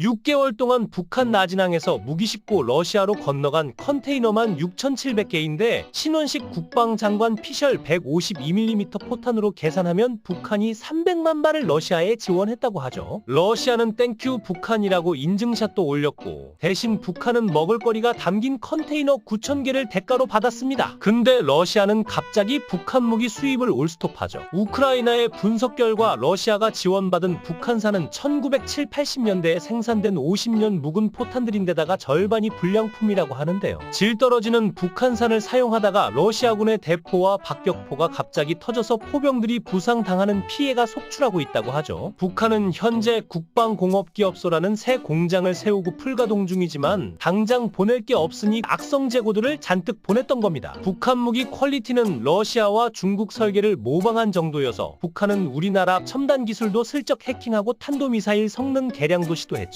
6개월 동안 북한 나진항에서 무기 싣고 러시아로 건너간 컨테이너만 6,700개인데 신원식 국방장관 피셜 152mm 포탄으로 계산하면 북한이 300만 발을 러시아에 지원했다고 하죠. 러시아는 땡큐 북한이라고 인증샷도 올렸고 대신 북한은 먹을거리가 담긴 컨테이너 9,000개를 대가로 받았습니다. 근데 러시아는 갑자기 북한 무기 수입을 올스톱하죠. 우크라이나의 분석 결과 러시아가 지원받은 북한산은 1970, 80년대에 생산 된 50년 묵은 포탄들인데다가 절반이 불량품이라고 하는데요. 질 떨어지는 북한산을 사용하다가 러시아군의 대포와 박격포가 갑자기 터져서 포병들이 부상당하는 피해가 속출하고 있다고 하죠. 북한은 현재 국방공업기업소라는 새 공장을 세우고 풀가동 중이지만 당장 보낼 게 없으니 악성 재고들을 잔뜩 보냈던 겁니다. 북한 무기 퀄리티는 러시아와 중국 설계를 모방한 정도여서 북한은 우리나라 첨단 기술도 슬쩍 해킹하고 탄도미사일 성능 개량도 시도했죠.